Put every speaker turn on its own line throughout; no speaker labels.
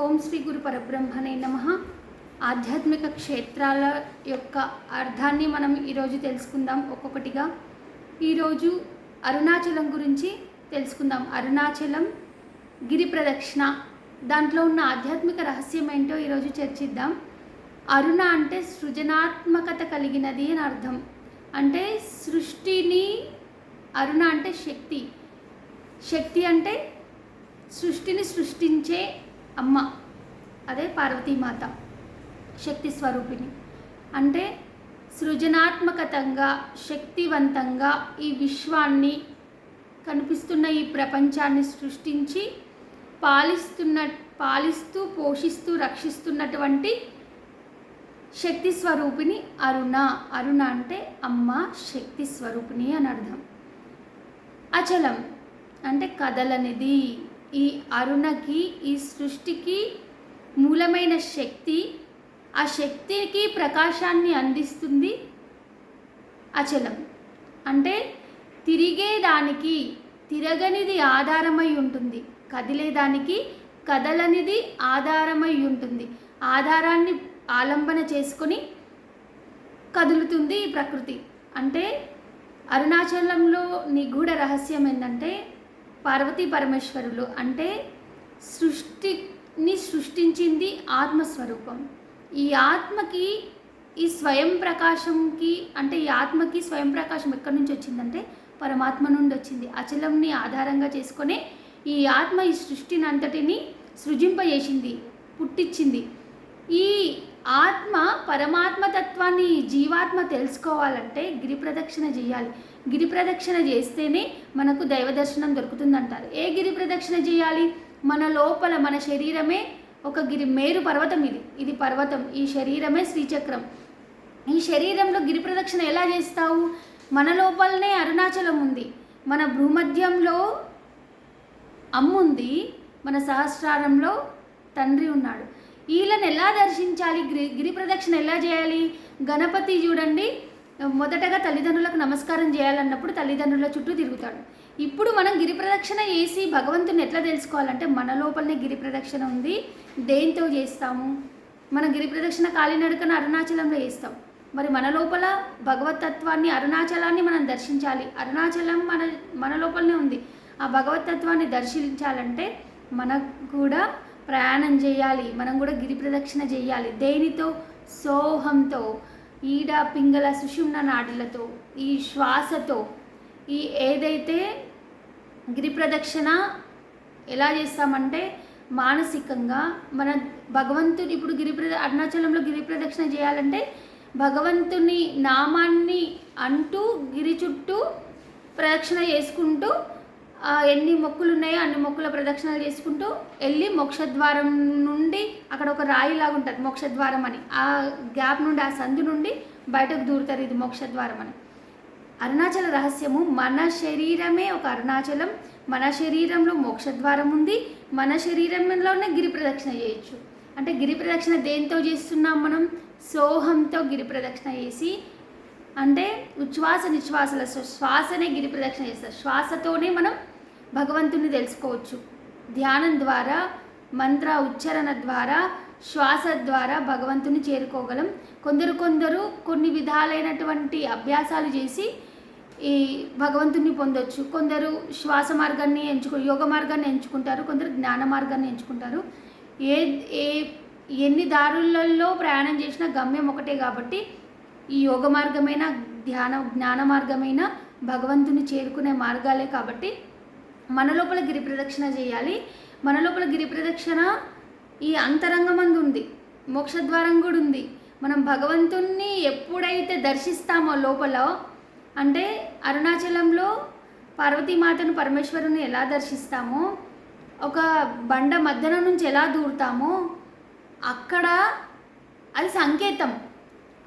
ఓం శ్రీ గురు పరబ్రహ్మనే నమ. ఆధ్యాత్మిక క్షేత్రాల యొక్క అర్థాన్ని మనం ఈరోజు తెలుసుకుందాం ఒక్కొక్కటిగా. ఈరోజు అరుణాచలం గురించి తెలుసుకుందాం. అరుణాచలం గిరి ప్రదక్షిణ. దాంట్లో ఉన్న ఆధ్యాత్మిక రహస్యం ఏంటో ఈరోజు చర్చిద్దాం. అరుణ అంటే సృజనాత్మకత కలిగినది అని అర్థం. అంటే సృష్టిని అరుణ అంటే శక్తి. శక్తి అంటే సృష్టిని సృష్టించే అమ్మ అదే పార్వతీమాత శక్తి స్వరూపిణి అంటే సృజనాత్మకతంగా శక్తివంతంగా ఈ విశ్వాన్ని కనిపిస్తున్న ఈ ప్రపంచాన్ని సృష్టించి పాలిస్తున్న పాలిస్తూ పోషిస్తూ రక్షిస్తున్నటువంటి శక్తి స్వరూపిణి అరుణ. అరుణ అంటే అమ్మ శక్తి స్వరూపిణి అని అర్థం. అచలం అంటే కదలనిది. ఈ అరుణకి ఈ సృష్టికి మూలమైన శక్తి ఆ శక్తికి ప్రకాశాన్ని అందిస్తుంది అచలం. అంటే తిరిగేదానికి తిరగనిది ఆధారమై ఉంటుంది. కదిలేదానికి కదలనిది ఆధారమై ఉంటుంది. ఆధారాన్ని ఆలంబన చేసుకొని కదులుతుంది ఈ ప్రకృతి. అంటే అరుణాచలంలో నిగూఢ రహస్యం ఏంటంటే పార్వతీ పరమేశ్వరులు అంటే సృష్టిని సృష్టించింది ఆత్మస్వరూపం. ఈ ఆత్మకి ఈ స్వయం ప్రకాశంకి అంటే ఈ ఆత్మకి స్వయం ప్రకాశం ఎక్కడి నుంచి వచ్చిందంటే పరమాత్మ నుండి వచ్చింది. అచలంని ఆధారంగా చేసుకొని ఈ ఆత్మ ఈ సృష్టిని అంతటిని సృజింపజేసింది పుట్టించింది ఈ ఆత్మ పరమాత్మ తత్వాన్ని జీవాత్మ తెలుసుకోవాలంటే గిరి ప్రదక్షిణ చేయాలి. గిరి ప్రదక్షిణ చేస్తేనే మనకు దైవ దర్శనం దొరుకుతుందంటారు. ఏ గిరి ప్రదక్షిణ చేయాలి? మన లోపల మన శరీరమే ఒక గిరి మేరు పర్వతం ఇది. ఇది పర్వతం ఈ శరీరమే శ్రీచక్రం. ఈ శరీరంలో గిరి ప్రదక్షిణ ఎలా చేస్తావు? మన లోపలనే అరుణాచలం ఉంది. మన భూమధ్యంలో అమ్ముంది. మన సహస్రారంలో తండ్రి ఉన్నాడు. వీళ్ళని ఎలా దర్శించాలి? గిరి గిరి ప్రదక్షిణ ఎలా చేయాలి? గణపతి చూడండి మొదటగా తల్లిదండ్రులకు నమస్కారం చేయాలన్నప్పుడు తల్లిదండ్రుల చుట్టూ తిరుగుతాడు. ఇప్పుడు మనం గిరి ప్రదక్షిణ చేసి భగవంతుని ఎట్లా తెలుసుకోవాలంటే మన లోపలనే గిరి ప్రదక్షిణ ఉంది దేంతో చేస్తాము? మన గిరి ప్రదక్షిణ కాలినడకన అరుణాచలంలో చేస్తాం. మరి మన లోపల భగవతత్వాన్ని అరుణాచలాన్ని మనం దర్శించాలి. అరుణాచలం మన మన లోపలనే ఉంది. ఆ భగవతత్వాన్ని దర్శించాలంటే మనకు కూడా ప్రయాణం చేయాలి మనం కూడా గిరి ప్రదక్షిణ చేయాలి. దేనితో? సోహంతో ఈడ పింగళ సుషుమ్న నాడులతో ఈ శ్వాసతో. ఈ ఏదైతే గిరి ప్రదక్షిణ ఎలా చేస్తామంటే మానసికంగా మన భగవంతుని ఇప్పుడు గిరి ప్రద అరుణాచలంలో గిరి ప్రదక్షిణ చేయాలంటే భగవంతుని నామాన్ని అంటూ గిరి చుట్టూ ప్రదక్షిణ చేసుకుంటూ ఎన్ని మొక్కులు ఉన్నాయో అన్ని మొక్కుల ప్రదక్షిణలు చేసుకుంటూ వెళ్ళి మోక్షద్వారం నుండి అక్కడ ఒక రాయి లాగా ఉంటుంది మోక్షద్వారం అని. ఆ గ్యాప్ నుండి ఆ సందు నుండి బయటకు దూరుతారు ఇది మోక్షద్వారం అని. అరుణాచల రహస్యము మన శరీరమే ఒక అరుణాచలం మన శరీరంలో మోక్షద్వారం ఉంది మన శరీరంలోనే గిరి ప్రదక్షిణ చేయొచ్చు. అంటే గిరి ప్రదక్షిణ దేంతో చేస్తున్నాం మనం? సోహంతో గిరి ప్రదక్షిణ చేసి అంటే ఉచ్ఛ్వాస నిశ్వాసల శ్వాసనే గిరి ప్రదక్షిణ చేస్తారు. శ్వాసతోనే మనం భగవంతుని తెలుసుకోవచ్చు. ధ్యానం ద్వారా మంత్ర ఉచ్చారణ ద్వారా శ్వాస ద్వారా భగవంతుని చేరుకోగలం. కొందరు కొందరు కొన్ని విధాలైనటువంటి అభ్యాసాలు చేసి ఈ భగవంతుని పొందొచ్చు. కొందరు శ్వాస మార్గాన్ని ఎంచుకు యోగ మార్గాన్ని ఎంచుకుంటారు. కొందరు జ్ఞాన మార్గాన్ని ఎంచుకుంటారు. ఏ ఏ ఎన్ని దారులలో ప్రయాణం చేసినా గమ్యం ఒకటే కాబట్టి ఈ యోగ మార్గమైన ధ్యాన జ్ఞాన మార్గమైన భగవంతుని చేరుకునే మార్గాలే కాబట్టి మన లోపల గిరి ప్రదక్షిణ చేయాలి. మన లోపల గిరి ప్రదక్షిణ ఈ అంతరంగమందు ఉంది. మోక్షద్వారం కూడా ఉంది. మనం భగవంతుణ్ణి ఎప్పుడైతే దర్శిస్తామో లోపల అంటే అరుణాచలంలో పార్వతీమాతను పరమేశ్వరుని ఎలా దర్శిస్తామో ఒక బండ మధ్యన నుంచి ఎలా దూరుతామో అక్కడ అది సంకేతం.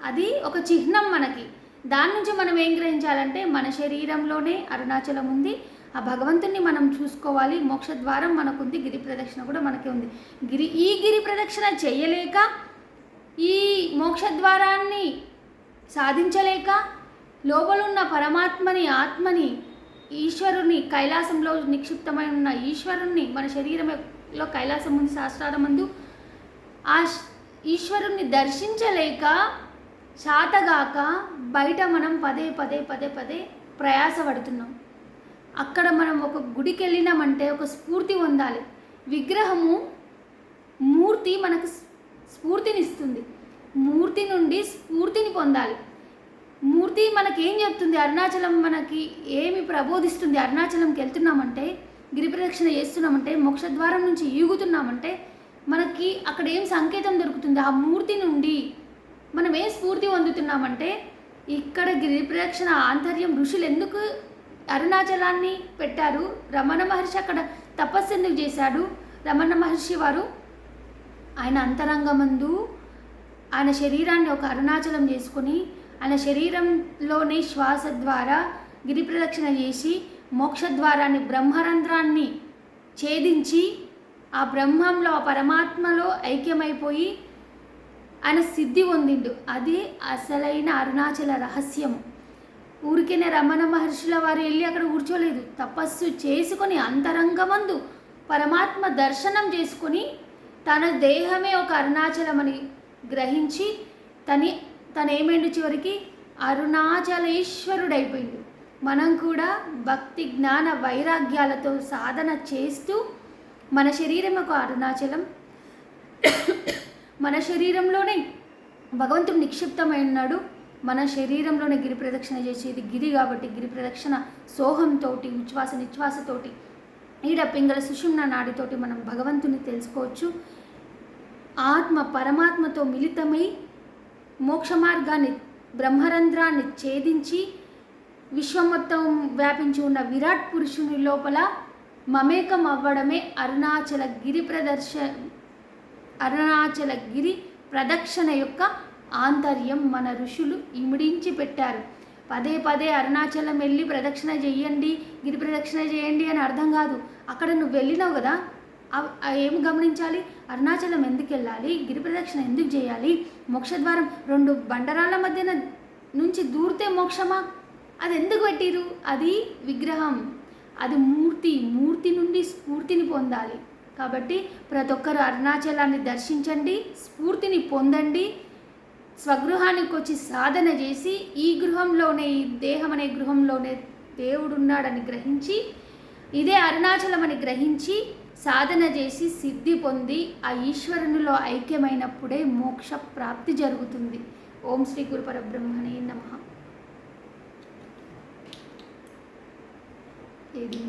అది ఒక చిహ్నం మనకి. దాని నుంచి మనం ఏం గ్రహించాలంటే మన శరీరంలోనే అరుణాచలం ఉంది. ఆ భగవంతుణ్ణి మనం చూసుకోవాలి. మోక్ష ద్వారం మనకుంది. గిరి ప్రదక్షిణ కూడా మనకి ఉంది. గిరి ఈ గిరి ప్రదక్షిణ చేయలేక ఈ మోక్ష ద్వారాన్ని సాధించలేక లోపలున్న పరమాత్మని ఆత్మని ఈశ్వరుని కైలాసంలో నిక్షిప్తమై ఉన్న ఈశ్వరుణ్ణి మన శరీరంలో కైలాసం ఉంది శాస్త్రాల ముందు ఆ ఈశ్వరుణ్ణి దర్శించలేక శాతగాక బయట మనం పదే పదే పదే పదే ప్రయాసపడుతున్నాం. అక్కడ మనం ఒక గుడికి వెళ్ళినామంటే ఒక స్ఫూర్తి పొందాలి. విగ్రహము మూర్తి మనకు స్ఫూర్తినిస్తుంది. మూర్తి నుండి స్ఫూర్తిని పొందాలి. మూర్తి మనకి ఏం చెప్తుంది? అరుణాచలం మనకి ఏమి ప్రబోధిస్తుంది? అరుణాచలంకి వెళ్తున్నామంటే గిరి ప్రదక్షిణ చేస్తున్నామంటే మోక్షద్వారం నుంచి ఈగుతున్నామంటే మనకి అక్కడ ఏం సంకేతం దొరుకుతుంది? ఆ మూర్తి నుండి మనం ఏం స్ఫూర్తి పొందుతున్నామంటే ఇక్కడ గిరి ప్రదక్షిణ ఆంతర్యం ఋషులు ఎందుకు అరుణాచలాన్ని పెట్టారు. రమణ మహర్షి అక్కడ తపస్సు ఎందుకు చేశాడు? రమణ మహర్షి వారు ఆయన అంతరంగమందు ఆయన శరీరాన్ని ఒక అరుణాచలం చేసుకుని ఆయన శరీరంలోని శ్వాస ద్వారా గిరి ప్రదక్షిణ చేసి మోక్షద్వారాన్ని బ్రహ్మరంధ్రాన్ని ఛేదించి ఆ బ్రహ్మంలో ఆ పరమాత్మలో ఐక్యమైపోయి ఆయన సిద్ధి పొందిండు. అది అసలైన అరుణాచల రహస్యము. ఊరికేనే రమణ మహర్షుల వారు వెళ్ళి అక్కడ కూర్చోలేదు. తపస్సు చేసుకొని అంతరంగమందు పరమాత్మ దర్శనం చేసుకొని తన దేహమే ఒక అరుణాచలం అని గ్రహించి తని తనేమైండు ఏమైండు చివరికి? అరుణాచలేశ్వరుడైపోయిండు. మనం కూడా భక్తి జ్ఞాన వైరాగ్యాలతో సాధన చేస్తూ మన శరీరం ఒక అరుణాచలం. మన శరీరంలోనే భగవంతుడు నిక్షిప్తమై ఉన్నాడు. మన శరీరంలోనే గిరి ప్రదక్షిణ చేసేది గిరి కాబట్టి గిరి ప్రదక్షిణ సోహంతో ఉచ్ఛ్వాస నిశ్వాసతోటి ఈడ పింగళ సుషుమ్న నాడితోటి మనం భగవంతుని తెలుసుకోవచ్చు. ఆత్మ పరమాత్మతో మిళితమై మోక్ష మార్గాన్ని బ్రహ్మరంధ్రాన్ని ఛేదించి విశ్వం మొత్తం వ్యాపించి ఉన్న విరాట్ పురుషుని లోపల మమేకం అవ్వడమే అరుణాచల గిరి ప్రదర్శ అరుణాచల గిరి ప్రదక్షిణ యొక్క ఆంతర్యం మన ఋషులు ఇమిడించి పెట్టారు. పదే పదే అరుణాచలం వెళ్ళి ప్రదక్షిణ చెయ్యండి గిరి ప్రదక్షిణ చేయండి అని అర్థం కాదు. అక్కడ నువ్వు వెళ్ళినావు కదా? ఏం గమనించాలి? అరుణాచలం ఎందుకు వెళ్ళాలి? గిరి ప్రదక్షిణ ఎందుకు చేయాలి మోక్షద్వారం రెండు బండరాల మధ్యన నుంచి దూరితే మోక్షమా? అది ఎందుకు పెట్టిరు? అది విగ్రహం. అది మూర్తి మూర్తి నుండి స్ఫూర్తిని పొందాలి. కాబట్టి ప్రతి ఒక్కరు అరుణాచలాన్ని దర్శించండి స్ఫూర్తిని పొందండి స్వగృహానికి వచ్చి సాధన చేసి ఈ గృహంలోనే ఈ దేహం అనే గృహంలోనే దేవుడున్నాడని గ్రహించి ఇదే అరుణాచలం అని గ్రహించి సాధన చేసి సిద్ధి పొంది ఆ ఈశ్వరునిలో ఐక్యమైనప్పుడే మోక్ష ప్రాప్తి జరుగుతుంది. ఓం శ్రీ గురు పరబ్రహ్మణే నమ. ఏది?